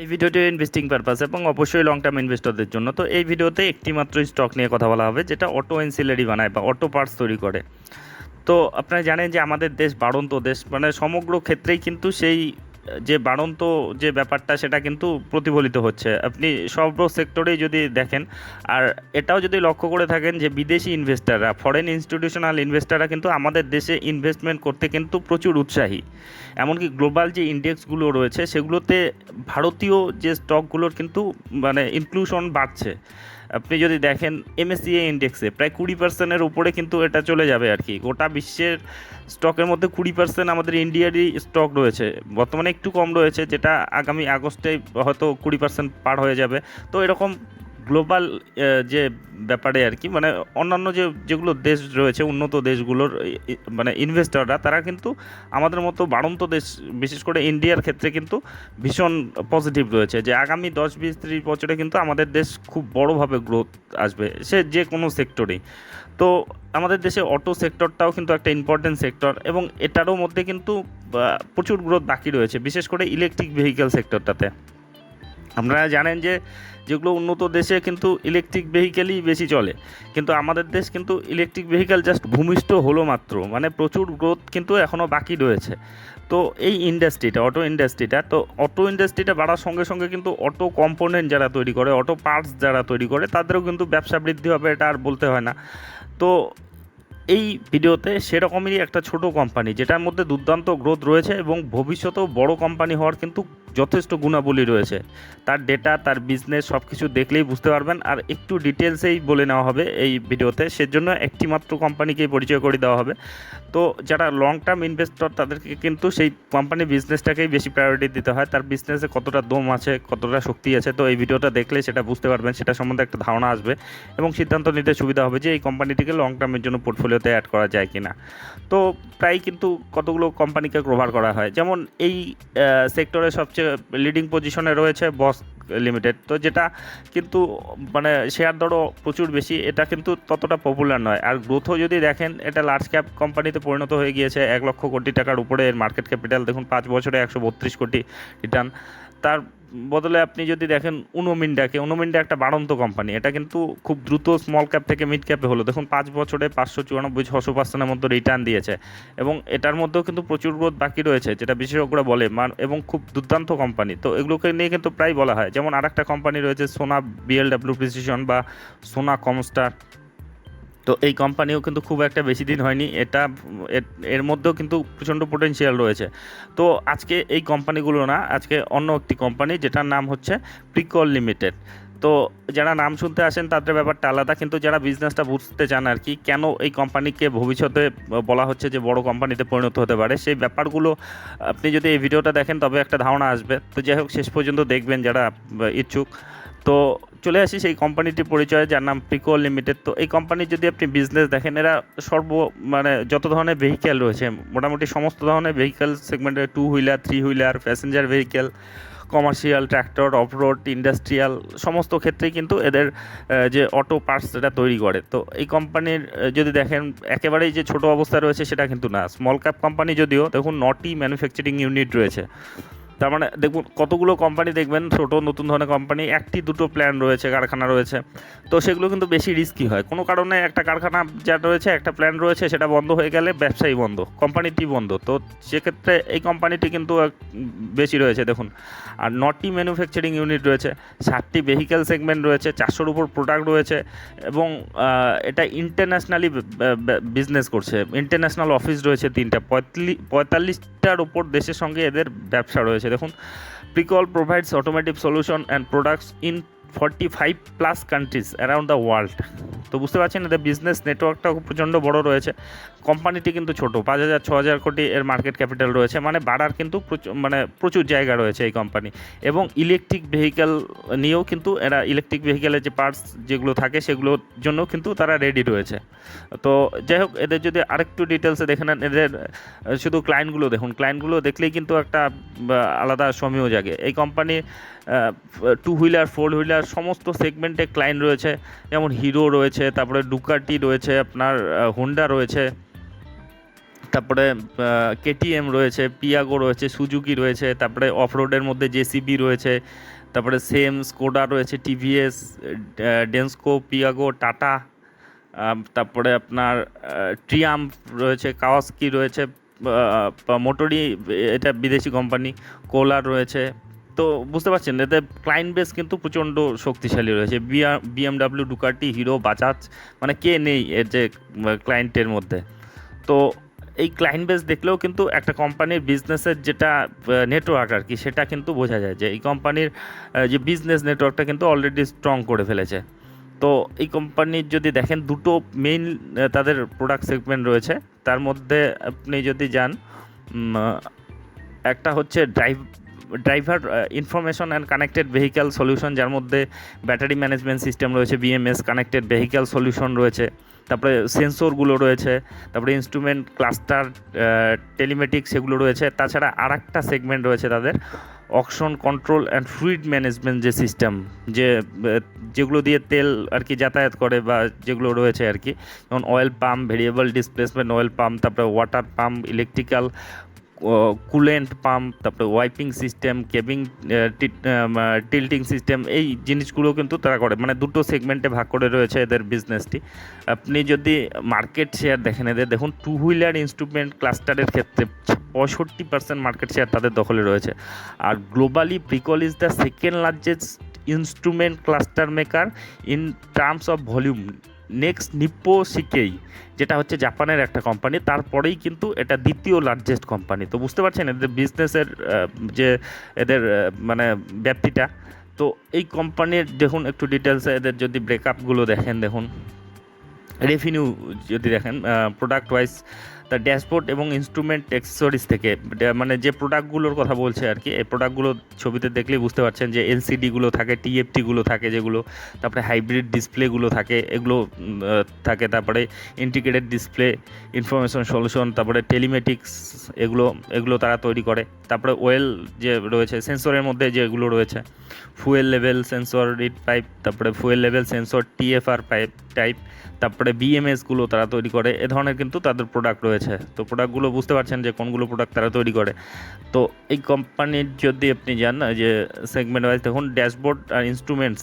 এই ভিডিওটি investing purpose এবং অবশ্যই লং টার্ম ইনভেস্টরদের জন্য। তো এই ভিডিওতে একটিমাত্র স্টক নিয়ে কথা বলা হবে, যেটা অটো এনসিলারি বানায় বা অটো পার্টস তৈরি করে। তো আপনারা জানেন যে আমাদের দেশ বাড়ন্ত দেশ মানে সমগ্র ক্ষেত্রেই কিন্তু সেই যে বাড়ন্ত যে ব্যাপারটা সেটা কিন্তু প্রতিফলিত হচ্ছে। আপনি সব সেক্টরেই যদি দেখেন, আর এটাও যদি লক্ষ্য করে থাকেন যে বিদেশি ইনভেস্টাররা ফরেন ইনস্টিটিউশনাল ইনভেস্টাররা কিন্তু আমাদের দেশে ইনভেস্টমেন্ট করতে কিন্তু প্রচুর উৎসাহী। এমনকি গ্লোবাল যে ইন্ডেক্সগুলো রয়েছে, সেগুলোতে ভারতীয় যে স্টকগুলোর কিন্তু মানে ইনক্লুশন বাড়ছে। আপনি যদি দেখেন এমএসসিএ ইন্ডেক্সে প্রায় কুড়ি পার্সেন্টের উপরে কিন্তু এটা চলে যাবে আর কি। গোটা বিশ্বের স্টকের মধ্যে কুড়ি পার্সেন্ট আমাদের ইন্ডিয়ারই স্টক রয়েছে। বর্তমানে একটু কম রয়েছে, যেটা আগামী আগস্টে হয়তো কুড়ি পার্সেন্ট পার হয়ে যাবে। তো এরকম গ্লোবাল যে ব্যাপারে আর কি মানে অন্যান্য যে, যেগুলো দেশ রয়েছে, উন্নত দেশগুলোর মানে ইনভেস্টররা তারা কিন্তু আমাদের মতো বাড়ন্ত দেশ, বিশেষ করে ইন্ডিয়ার ক্ষেত্রে কিন্তু ভীষণ পজিটিভ রয়েছে, যে আগামী দশ বিশ ত্রিশ বছরে কিন্তু আমাদের দেশ খুব বড়োভাবে গ্রোথ আসবে, সে যে কোনো সেক্টরেই তো আমাদের দেশে অটো সেক্টরটাও কিন্তু একটা ইম্পর্টেন্ট সেক্টর এবং এটারও মধ্যে কিন্তু প্রচুর গ্রোথ বাকি রয়েছে, বিশেষ করে ইলেকট্রিক ভেহিক্যাল সেক্টরটাতে আপনারা জানেন যে যেগুলো উন্নত দেশে কিন্তু ইলেকট্রিক ভেহিক্যালই বেশি চলে। কিন্তু আমাদের দেশ কিন্তু ইলেকট্রিক ভেহিক্যাল জাস্ট ভূমিষ্ঠ হলো মাত্র। মানে প্রচুর গ্রোথ কিন্তু এখনও বাকি রয়েছে। তো এই ইন্ডাস্ট্রিটা অটো ইন্ডাস্ট্রিটা তো অটো ইন্ডাস্ট্রিটা বাড়ার সঙ্গে সঙ্গে কিন্তু অটো কম্পোনেন্ট যারা তৈরি করে অটো পার্টস যারা তৈরি করে, তাদেরও কিন্তু ব্যবসা বৃদ্ধি হবে এটা আর বলতে হয় না। তো এই ভিডিওতে সেরকমই একটা ছোট কোম্পানি যেটার মধ্যে দুর্দান্ত গ্রোথ রয়েছে এবং ভবিষ্যতেও বড় কোম্পানি হওয়ার কিন্তু যথেষ্ট গুণাবলী রয়েছে। তার ডেটা তার বিজনেস সব কিছু দেখলেই বুঝতে পারবেন। আর একটু ডিটেলসেই বলে নেওয়া হবে এই ভিডিওতে। সেজন্য একটি মাত্র কোম্পানিকেই পরিচয় করে দেওয়া হবে। তো যারা লং টার্ম ইনভেস্টর তাদেরকে কিন্তু সেই কোম্পানি বিজনেসটাকেই বেশি প্রায়োরিটি দিতে হয়। তার বিজনেসে কতটা দম আছে, কতটা শক্তি আছে, তো এই ভিডিওটা দেখলে সেটা বুঝতে পারবেন। সেটা সম্বন্ধে একটা ধারণা আসবে এবং সিদ্ধান্ত নিতে সুবিধা হবে যে এই কোম্পানিটিকে লং টার্মের জন্য পোর্টফোলিওতে অ্যাড করা যায় কি না তো প্রায় কিন্তু কতগুলো কোম্পানিকে কভার করা হয়। যেমন এই সেক্টরে সবচেয়ে লিডিং পজিশনে রয়েছে বস লিমিটেড তো যেটা কিন্তু মানে শেয়ার দরও প্রচুর বেশি। এটা কিন্তু ততটা পপুলার নয়। আর গ্রোথও যদি দেখেন, এটা লার্জ ক্যাপ কোম্পানিতে পরিণত হয়ে গিয়েছে এক লক্ষ কোটি টাকার উপরে। এর মার্কেট ক্যাপিটাল দেখুন, পাঁচ বছরে একশো বত্রিশ কোটি রিটার্ন তার বদলে আপনি যদি দেখেন উনোমিন্ডাকে, উনোমিন্ডা একটা বাড়ন্ত কোম্পানি এটা কিন্তু খুব দ্রুত স্মল ক্যাপ থেকে মিড ক্যাপে হলো। দেখুন, পাঁচ বছরে পাঁচশো চুরানব্বই ছশো পার্সেন্টের মধ্যে রিটার্ন দিয়েছে। এবং এটার মধ্যেও কিন্তু প্রচুর গ্রোথ বাকি রয়েছে, যেটা বিশেষজ্ঞরা বলে, মান এবং খুব দুর্দান্ত কোম্পানি তো এগুলোকে নিয়ে কিন্তু প্রায় বলা হয়। যেমন আরেকটা কোম্পানি রয়েছে সোনা বিএলডাব্লিউ প্রিসিশন বা সোনা কমস্টার তো এই কোম্পানিও কিন্তু খুব একটা বেশি দিন হয়নি। এটা, এর- মধ্যেও কিন্তু প্রচণ্ড পোটেনশিয়াল রয়েছে। তো আজকে এই কোম্পানিগুলো না, আজকে অন্য একটি কোম্পানি যেটার নাম হচ্ছে প্রিকল লিমিটেড তো যারা নাম শুনতে আসেন, তাদের ব্যাপারটা আলাদা। কিন্তু যারা বিজনেসটা বুঝতে চান আর কি, কেন এই কোম্পানিকে ভবিষ্যতে বলা হচ্ছে যে বড় কোম্পানিতে পরিণত হতে পারে, সেই ব্যাপারগুলো আপনি যদি এই ভিডিওটা দেখেন, তবে একটা ধারণা আসবে। তো যাই হোক, শেষ পর্যন্ত দেখবেন যারা ইচ্ছুক। তো চলে আসি সেই কোম্পানিটির পরিচয়, যার নাম প্রিকো লিমিটেড তো এই কোম্পানির যদি আপনি বিজনেস দেখেন, এরা সর্ব মানে যত ধরনের ভেহিক্যাল রয়েছে, মোটামুটি সমস্ত ধরনের ভেহিক্যাল সেগমেন্টে two wheeler three wheeler passenger vehicle commercial tractor offroad industrial সমস্ত ক্ষেত্রেই কিন্তু এদের যে অটো পার্টস এটা তৈরি করে। তো এই কোম্পানির যদি দেখেন, একেবারেই যে ছোট অবস্থা রয়েছে সেটা কিন্তু না। স্মল ক্যাপ কোম্পানি যদিও, দেখুন নটি ম্যানুফ্যাকচারিং ইউনিট রয়েছে। তার মানে দেখুন, কতগুলো কোম্পানি দেখবেন, ছোটো নতুন ধরনের কোম্পানি একটি দুটো প্ল্যান রয়েছে, কারখানা রয়েছে। তো সেগুলো কিন্তু বেশি রিস্কি হয়। কোনো কারণে একটা কারখানা যা রয়েছে, একটা প্ল্যান রয়েছে, সেটা বন্ধ হয়ে গেলে ব্যবসায়ী বন্ধ কোম্পানিটি বন্ধ। তো সেক্ষেত্রে এই কোম্পানিটি কিন্তু বেশি রয়েছে, দেখুন। আর নটি ম্যানুফ্যাকচারিং ইউনিট রয়েছে ষাটটি ভেহিক্যাল সেগমেন্ট রয়েছে, চারশোর উপর প্রোডাক্ট রয়েছে, এবং এটা ইন্টারন্যাশনালি বিজনেস করছে। ইন্টারন্যাশনাল অফিস রয়েছে তিনটা পঁয়তাল্লিশ পঁয়তাল্লিশটার উপর দেশের সঙ্গে এদের ব্যবসা রয়েছে। দেখুন Pricol provides automotive solution and products in forty five plus countries around the world তো বুঝতে পারছেন, এদের বিজনেস নেটওয়ার্কটাও প্রচণ্ড বড় রয়েছে। কোম্পানিটি কিন্তু ছোট, পাঁচ হাজার, ছ হাজার কোটি এর মার্কেট ক্যাপিটাল রয়েছে। মানে বাড়ার কিন্তু মানে প্রচুর জায়গা রয়েছে এই কোম্পানি এবং ইলেকট্রিক ভেহিক্যাল নিয়েও কিন্তু এরা ইলেকট্রিক ভেহিক্যালের যে পার্টস যেগুলো থাকে, সেগুলোর জন্য কিন্তু তারা রেডি রয়েছে। তো যাই হোক, এদের যদি আরেকটু ডিটেলসে দেখে নেন, এদের, শুধু ক্লায়েন্টগুলো দেখুন। ক্লায়েন্টগুলো দেখলেই কিন্তু একটা, আলাদা সমীহ জাগে। এই company two wheeler four wheeler সমস্ত সেগমেন্টে ক্লায়েন্ট রয়েছে। যেমন হিরো রয়েছে, তারপরে ডুকাটি রয়েছে, আপনার হোন্ডা রয়েছে, তারপরে কেটিএম রয়েছে পিয়াগো রয়েছে সুজুকি রয়েছে, তারপরে অফরোডের মধ্যে জেসিবি রয়েছে, তারপরে সেম স্কোডা রয়েছে টিভিএস ডেন্সকো পিয়াগো টাটা তারপরে আপনার ট্রিয়াম রয়েছে কাওয়াসকি রয়েছে মোটরি এটা বিদেশি কোম্পানি কোলার রয়েছে তো বুঝতে পারছেন, এতে ক্লায়েন্ট বেস কিন্তু প্রচণ্ড শক্তিশালী রয়েছে। বিএমডাব্লিউ ডুকাটি হিরো বাজাজ মানে কে নেই এর যে ক্লায়েন্টের মধ্যে? তো এই ক্লায়েন্ট বেস দেখলেও কিন্তু একটা কোম্পানির বিজনেসের যেটা নেটওয়ার্ক আর কি, সেটা কিন্তু বোঝা যায় যে, এই কোম্পানির যে বিজনেস নেটওয়ার্কটা কিন্তু অলরেডি স্ট্রং করে ফেলেছে। তো এই কোম্পানির যদি দেখেন, দুটো মেইন তাদের প্রোডাক্ট সেগমেন্ট রয়েছে। তার মধ্যে আপনি যদি যান একটা হচ্ছে drive driver information and connected vehicle solution যার মধ্যে ব্যাটারি ম্যানেজমেন্ট সিস্টেম রয়েছে বিএমএস কানেক্টেড ভেহিক্যাল সলিউশন রয়েছে, তারপরে সেন্সরগুলো রয়েছে, তারপরে ইনস্ট্রুমেন্ট ক্লাস্টার টেলিমেটিক সেগুলো রয়েছে, তাছাড়া আর একটা সেগমেন্ট রয়েছে তাদের actuation control and fluid management যে সিস্টেম যে যেগুলো দিয়ে তেল আর কি যাতায়াত করে বা যেগুলো রয়েছে আর কি, যেমন oil pump variable displacement oil pump তারপরে water pump electrical coolant pump তারপরে ওয়াইপিং সিস্টেম কেবিং টিল্টিং সিস্টেম এই জিনিসগুলো কিন্তু তারা করে। মানে দুটো সেগমেন্টে ভাগ করে রয়েছে এদের বিজনেসটি আপনি যদি মার্কেট শেয়ার দেখেন, এদের দেখুন টু হুইলার ইনস্ট্রুমেন্ট ক্লাস্টারের ক্ষেত্রে পঁয়ষট্টি পার্সেন্ট মার্কেট শেয়ার তাদের দখলে রয়েছে। আর globally Pricol is the second largest instrument cluster maker in terms of volume next Nippon Seiki, যেটা হচ্ছে জাপানের একটা কোম্পানি তারপরেই কিন্তু এটা দ্বিতীয় লার্জেস্ট কোম্পানি তো বুঝতে পারছেন এদের বিজনেসের যে এদের মানে ব্যাপ্তিটা? তো এই কোম্পানির দেখুন একটু ডিটেলসে এদের যদি ব্রেকআপগুলো দেখেন, দেখুন। রেভিনিউ যদি দেখেন প্রোডাক্ট ওয়াইজ তা ড্যাশবোর্ড এবং ইনস্ট্রুমেন্ট অ্যাক্সেসরিজ থেকে। মানে যে প্রোডাক্টগুলোর কথা বলছে আর কি, এই প্রোডাক্টগুলো ছবিতে দেখলেই বুঝতে পারছেন যে এলসিডিগুলো থাকে, টিএফটিগুলো থাকে যেগুলো, তারপরে হাইব্রিড ডিসপ্লেগুলো থাকে, এগুলো থাকে, তারপরে ইন্টিগ্রেটেড ডিসপ্লে, ইনফরমেশন সলিউশন, তারপরে টেলিমেটিক্স, এগুলো এগুলো তারা তৈরি করে। তারপরে ওয়েল যে রয়েছে, সেন্সরের মধ্যে যেগুলো রয়েছে, fuel level sensor reed pipe, তারপরে fuel level sensor TFR pipe, type তারপরে বিএমএসগুলো তারা তৈরি করে, এ ধরনের কিন্তু তাদের প্রোডাক্ট রয়েছে। তো প্রোডাক্টগুলো বুঝতে পারছেন যে কোনগুলো প্রোডাক্ট তারা তৈরি করে। তো এই কোম্পানির যদি আপনি যান যে সেগমেন্ট ওয়াইজ দেখুন ড্যাশবোর্ড আর ইনস্ট্রুমেন্টস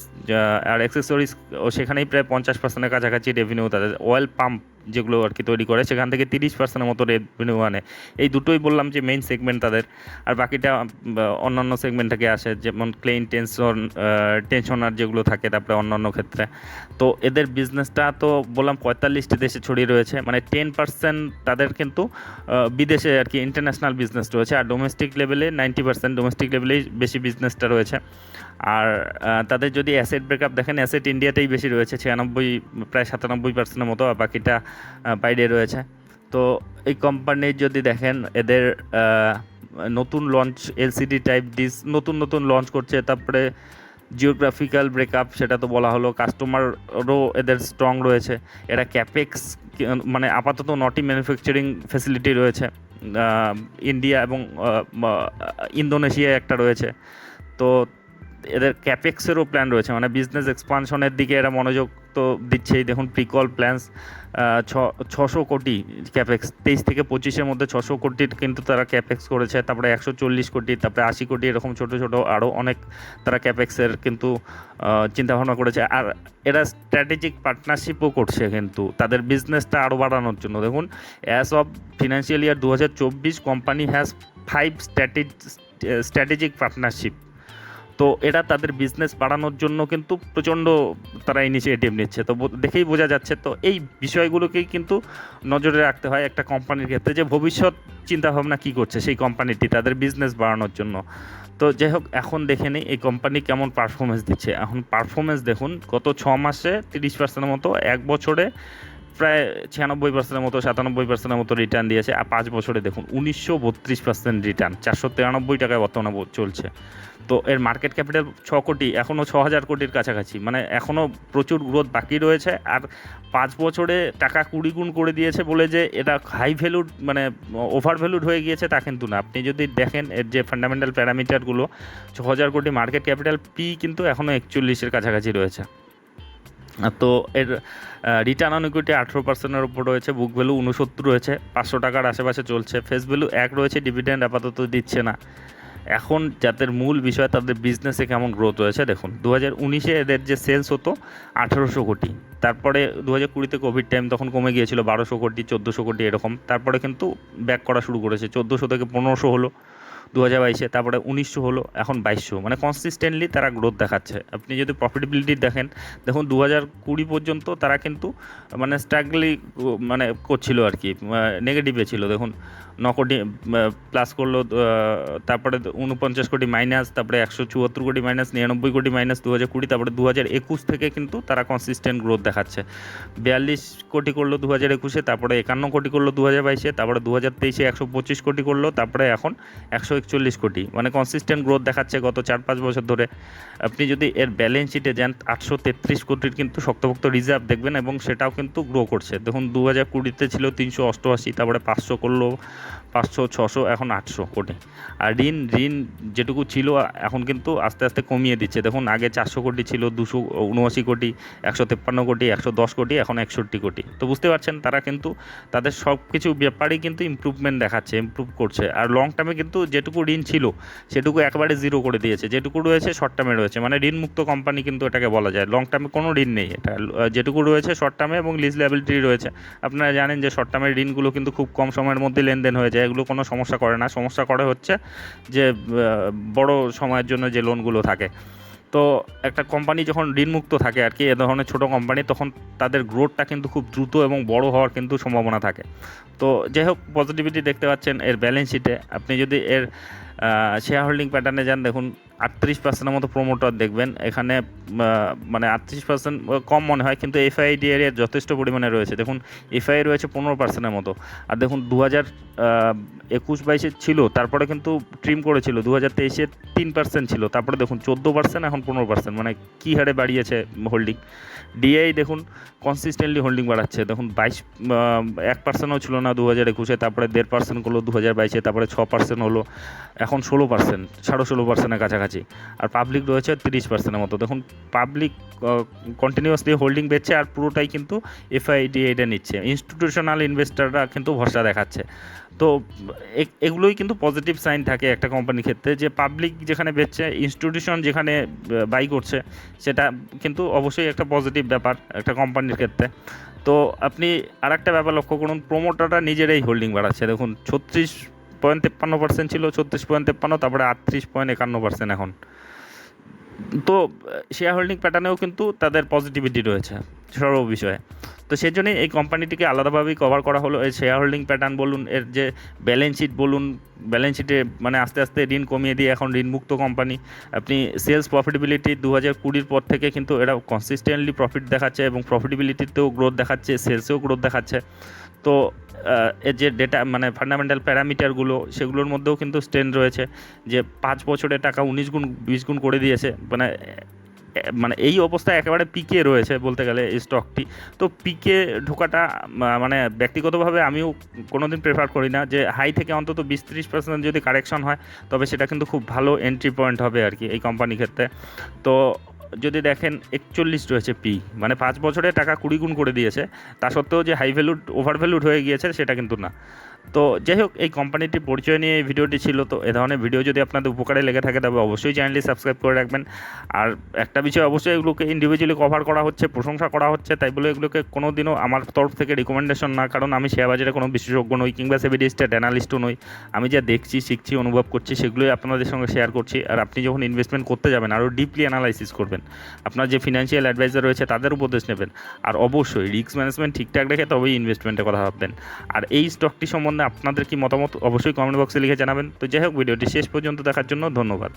আর অ্যাক্সেসরিজ সেখানেই প্রায় পঞ্চাশ পার্সেন্টের কাছাকাছি রেভিনিউ তাদের অয়েল পাম্প যেগুলো আর কি তৈরি করে, সেখান থেকে তিরিশ পার্সেন্টের মতো রেভিনিউ আনে। এই দুটোই বললাম যে মেইন সেগমেন্ট তাদের। আর বাকিটা অন্যান্য সেগমেন্ট থেকে আসে, যেমন ক্লেইন টেনশন টেনশনার যেগুলো থাকে, তারপরে অন্যান্য ক্ষেত্রে। তো এদের বিজনেসটা তো বললাম পঁয়তাল্লিশটি দেশে ছড়িয়ে রয়েছে মানে টেন পার্সেন্ট তাদের কিন্তু বিদেশে আর কি ইন্টারন্যাশনাল বিজনেস রয়েছে। আর ডোমেস্টিক লেভেলে নাইনটি পার্সেন্ট ডোমেস্টিক লেভেলেই বেশি বিজনেসটা রয়েছে। আর তাদের যদি অ্যাসেট ব্রেকআপ দেখেন অ্যাসেট ইন্ডিয়াতেই বেশি রয়েছে, ছিয়ানব্বই, প্রায় সাতানব্বই পার্সেন্টের মতো, আর বাকিটা বাইরে রয়েছে। তো এই কোম্পানির যদি দেখেন, এদের নতুন লঞ্চ এলসিডি টাইপ ডিস নতুন নতুন লঞ্চ করছে, তারপরে জিওগ্রাফিক্যাল ব্রেকআপ সেটা তো বলা হলো কাস্টমারও এদের স্ট্রং রয়েছে। এরা ক্যাপেক্স মানে আপাতত নটি ম্যানুফ্যাকচারিং ফেসিলিটি রয়েছে ইন্ডিয়া এবং ইন্দোনেশিয়া একটা রয়েছে। তো এদের ক্যাপেক্সেরও প্ল্যান রয়েছে মানে বিজনেস এক্সপানশনের দিকে এরা মনোযোগ তো দিচ্ছেই। দেখুন প্রিকল প্ল্যান্স ছশো কোটি ক্যাপেক্স তেইশ থেকে পঁচিশের মধ্যে ছশো কোটির কিন্তু তারা ক্যাপেক্স করেছে, তারপরে একশো চল্লিশ কোটি, তারপরে আশি কোটি, এরকম ছোটো ছোটো আরও অনেক তারা ক্যাপেক্সের কিন্তু চিন্তাভাবনা করেছে। আর এরা স্ট্র্যাটেজিক পার্টনারশিপও করছে কিন্তু, তাদের বিজনেসটা আরও বাড়ানোর জন্য। দেখুন অ্যাজ অফ ফিনান্সিয়াল ইয়ার দু হাজার চব্বিশ company has five strat strategic partnership তো এটা তাদের বিজনেস বাড়ানোর জন্য কিন্তু প্রচণ্ড তারা ইনিশিয়েটিভ নিচ্ছে। তো দেখেই বোঝা যাচ্ছে, তো এই বিষয়গুলোকেই কিন্তু নজরে রাখতে হয় একটা কোম্পানির ক্ষেত্রে যে ভবিষ্যৎ চিন্তাভাবনা কী করছে সেই কোম্পানিটি তাদের বিজনেস বাড়ানোর জন্য। তো যাই হোক, এখন দেখে নিই এই কোম্পানি কেমন পারফরমেন্স দিচ্ছে। এখন পারফরমেন্স দেখুন, গত ছ মাসে তিরিশ পার্সেন্টের মতো, এক বছরে প্রায় ছিয়ানব্বই পার্সেন্টের মতো, সাতানব্বই পার্সেন্টের মতো রিটার্ন দিয়েছে। আর পাঁচ বছরে দেখুন, উনিশশো বত্রিশ পার্সেন্ট রিটার্ন চারশো তিরানব্বই টাকায় বর্তমানে চলছে। তো এর মার্কেট ক্যাপিটাল ছ কোটি এখনও ছ হাজার কোটির কাছাকাছি। মানে এখনও প্রচুর গ্রোথ বাকি রয়েছে। আর পাঁচ বছরে টাকা কুড়ি গুণ করে দিয়েছে বলে যে এটা হাই ভ্যালুড মানে ওভার ভ্যালুড হয়ে গিয়েছে, তা কিন্তু না। আপনি যদি দেখেন এর যে ফান্ডামেন্টাল প্যারামিটারগুলো ছ হাজার কোটি মার্কেট ক্যাপিটাল পি কিন্তু এখনও একচল্লিশের কাছাকাছি রয়েছে। তো এর রিটার্ন অন ইকুইটি আঠেরো পার্সেন্টের উপর রয়েছে বুক ভ্যালু উনসত্তর রয়েছে, পাঁচশো টাকার আশেপাশে চলছে ফেস ভ্যালু এক রয়েছে ডিভিডেন্ড আপাতত দিচ্ছে না। এখন যাদের মূল বিষয় তাদের বিজনেসে কেমন গ্রোথ হয়েছে দেখুন দু হাজার উনিশে এদের যে সেলস হতো আঠেরোশো কোটি, তারপরে দু হাজার কুড়িতে কোভিড টাইম তখন কমে গিয়েছিল বারোশো কোটি, চোদ্দোশো কোটি এরকম, তারপরে কিন্তু ব্যাক করা শুরু করেছে, চোদ্দোশো থেকে পনেরোশো হলো। দু হাজার বাইশে, তারপরে উনিশশো হলো, এখন বাইশশো। মানে কনসিস্টেন্টলি তারা গ্রোথ দেখাচ্ছে। আপনি যদি প্রফিটেবিলিটি দেখেন, দেখুন দু হাজার কুড়ি পর্যন্ত তারা কিন্তু মানে স্ট্রাগলি মানে করছিল আর কি নেগেটিভে ছিল। দেখুন ন কোটি প্লাস করল তারপরে উনপঞ্চাশ কোটি মাইনাস তারপরে একশো চুয়াত্তর কোটি মাইনাস নিরানব্বই কোটি মাইনাস দু হাজার কুড়ি, তারপরে দু হাজার একুশ থেকে কিন্তু তারা কনসিস্টেন্ট গ্রোথ দেখাচ্ছে। বিয়াল্লিশ কোটি করল দু হাজার একুশে, তারপরে একান্ন কোটি করল দু হাজার বাইশে, তারপরে দু হাজার তেইশে একশো পঁচিশ কোটি করল, তারপরে এখন একশো একচল্লিশ কোটি। মানে কনসিস্টেন্ট গ্রোথ দেখাচ্ছে গত চার পাঁচ বছর ধরে। আপনি যদি এর ব্যালেন্স শিটে যান, আটশো তেত্রিশ কোটির কিন্তু শক্তপোক্ত রিজার্ভ দেখবেন এবং সেটাও কিন্তু গ্রো করছে। দেখুন দু হাজার কুড়িতে ছিল তিনশো অষ্টআশি, তারপরে পাঁচশো করল পাঁচশো, ছশো, এখন আটশো কোটি। আর ঋণ ঋণ যেটুকু ছিল, এখন কিন্তু আস্তে আস্তে কমিয়ে দিচ্ছে। দেখুন, আগে চারশো কোটি ছিল, দুশো উনআশি কোটি, একশো তেপ্পান্ন কোটি, একশো দশ কোটি, এখন একষট্টি কোটি। তো বুঝতে পারছেন তারা কিন্তু তাদের সব কিছু ব্যাপারেই কিন্তু ইমপ্রুভমেন্ট দেখাচ্ছে ইমপ্রুভ করছে। আর লং টার্মে কিন্তু যেটুকু ঋণ ছিল, সেটুকু একবারে জিরো করে দিয়েছে। যেটুকু রয়েছে শর্ট টার্মে রয়েছে। মানে ঋণ মুক্ত কোম্পানি কিন্তু এটাকে বলা যায়। লং টার্মে কোনো ঋণ নেই এটা। যেটুকু রয়েছে শর্ট টার্মে এবং লিজ ল্যাবিলিটি রয়েছে। আপনারা জানেন যে শর্ট টার্মের ঋণগুলো কিন্তু খুব কম সময়ের মধ্যে লেনদেন হয়ে যায়, এগুলো কোনো সমস্যা করে না। সমস্যা করে হচ্ছে যে বড় সময়ের জন্য যে লোনগুলো থাকে। তো একটা কোম্পানি যখন ঋণমুক্ত থাকে আর কি, এ ধরনের ছোটো কোম্পানি তখন তাদের গ্রোথটা কিন্তু খুব দ্রুত এবং বড় হওয়ার কিন্তু সম্ভাবনা থাকে। তো যাই হোক পজিটিভিটি দেখতে পাচ্ছেন, এর ব্যালেন্স শিটে আপনি যদি এর শেয়ার হোল্ডিং প্যাটার্নে যান, দেখুন, আটত্রিশ পার্সেন্টের মতো প্রোমোটার দেখবেন। এখানে মানে আটত্রিশ পার্সেন্ট কম মনে হয়, কিন্তু এফআইডি এর যথেষ্ট পরিমাণে রয়েছে। দেখুন এফআই রয়েছে পনেরো পার্সেন্টের মতো। আর দেখুন দু হাজার একুশ বাইশে ছিল, তারপরে কিন্তু ট্রিম করেছিল দু হাজার তেইশে তিন পার্সেন্ট ছিল, তারপরে দেখুন, চোদ্দ পার্সেন্ট এখন পনেরো পার্সেন্ট মানে কী হারে বাড়িয়েছে হোল্ডিং ডিআই দেখুন কনসিস্টেন্টলি হোল্ডিং বাড়াচ্ছে। দেখুন, বাইশ এক পার্সেন্টও ছিল না দু হাজার একুশে, তারপরে দেড় পার্সেন্ট করল দু হাজার বাইশে, তারপরে ছ পার্সেন্ট হলো। এখন ষোলো পার্সেন্ট সাড়ে ষোলো পার্সেন্টের কাছাকাছি। আর পাবলিক রয়েছে তিরিশ পার্সেন্টের মতো। দেখুন পাবলিক কন্টিনিউয়াসলি হোল্ডিং বেচছে আর পুরোটাই কিন্তু এফআইডি এটা নিচ্ছে। ইনস্টিটিউশনাল ইনভেস্টাররা কিন্তু ভরসা দেখাচ্ছে। তো এগুলোই কিন্তু পজিটিভ সাইন থাকে একটা কোম্পানির ক্ষেত্রে যে পাবলিক যেখানে বেচছে ইনস্টিটিউশন যেখানে বাই করছে, সেটা কিন্তু অবশ্যই একটা পজিটিভ ব্যাপার একটা কোম্পানির ক্ষেত্রে। তো, আপনি আর একটা ব্যাপার লক্ষ্য করুন প্রোমোটাররা নিজেরাই হোল্ডিং বাড়াচ্ছে। দেখুন, ছত্রিশ পয়েন্ট তেপ্পান্ন পার্সেন্ট ছিল, চৌত্রিশ পয়েন্ট তেপ্পান্ন, তারপরে আটত্রিশ পয়েন্ট একান্ন পার্সেন্ট এখন। তো শেয়ার হোল্ডিং প্যাটার্নেও কিন্তু তাদের পজিটিভিটি রয়েছে। সর্ব বিষয়ে। তো সেই জন্যই এই কোম্পানিটিকে আলাদাভাবেই কভার করা হলো। এই শেয়ার হোল্ডিং প্যাটার্ন বলুন, এর যে ব্যালেন্স শিট বলুন ব্যালেন্স শিটে মানে আস্তে আস্তে ঋণ কমিয়ে দিয়ে এখন ঋণমুক্ত কোম্পানি আপনি সেলস প্রফিটেবিলিটি দু হাজার কুড়ির পর থেকে কিন্তু এরা কনসিস্টেন্টলি প্রফিট দেখাচ্ছে এবং প্রফিটেবিলিটিতেও গ্রোথ দেখাচ্ছে সেলসেও গ্রোথ দেখাচ্ছে। তো এর যে ডেটা মানে ফান্ডামেন্টাল প্যারামিটারগুলো সেগুলোর মধ্যেও কিন্তু স্ট্রেন রয়েছে। যে পাঁচ বছরে টাকা উনিশ গুণ, বিশ গুণ করে দিয়েছে মানে মানে এই অবস্থায় একেবারে পিকে রয়েছে বলতে গেলে এই স্টকটি তো পিকে ঢোকাটা মানে ব্যক্তিগতভাবে আমিও কোনোদিন প্রেফার করি না যে হাই থেকে অন্তত বিশ ত্রিশ পার্সেন্ট যদি কারেকশন হয়, তবে সেটা কিন্তু খুব ভালো এন্ট্রি পয়েন্ট হবে আর কি এই কোম্পানির ক্ষেত্রে। তো যদি দেখেন একচল্লিশ রয়েছে পি মানে পাঁচ বছরে টাকা কুড়ি গুণ করে দিয়েছে। তা সত্ত্বেও যে হাই ভ্যালুড ওভার ভ্যালুড হয়ে গিয়েছে সেটা কিন্তু না। তো যাই হোক, এই কোম্পানিটির পরিচয় নিয়ে এই ভিডিওটি ছিল। তো এ ধরনের ভিডিও যদি আপনাদের উপকারে লেগে থাকে, তবে অবশ্যই চ্যানেলটি সাবস্ক্রাইব করে রাখবেন। আর একটা বিষয় অবশ্যই এগুলোকে ইন্ডিভিজুয়ালি কভার করা হচ্ছে, প্রশংসা করা হচ্ছে, তাই বলে এগুলোকে কোনো দিনও আমার তরফ থেকে রিকমেন্ডেশন না। কারণ আমি শেয়ার বাজারে কোনো বিশেষজ্ঞ নই, কিংবা সেবিডি স্টেট অ্যানালিস্টও নই। আমি যা দেখছি, শিখছি, অনুভব করছি, সেগুলোই আপনাদের সঙ্গে শেয়ার করছি। আর আপনি যখন ইনভেস্টমেন্ট করতে যাবেন, আরও ডিপলি অ্যানালাইসিস করবেন। আপনার যে ফিনান্সিয়াল অ্যাডভাইজার রয়েছে, তাদের উপদেশ নেবেন। আর অবশ্যই রিস্ক ম্যানেজমেন্ট ঠিকঠাক রেখে তবেই ইনভেস্টমেন্টের কথা ভাববেন। আর এই স্টকটি সম্বন্ধে আপনাদের কি মতামত অবশ্যই কমেন্ট বক্সে লিখে জানাবেন। তো যাই হোক, ভিডিওটি শেষ পর্যন্ত দেখার জন্য ধন্যবাদ।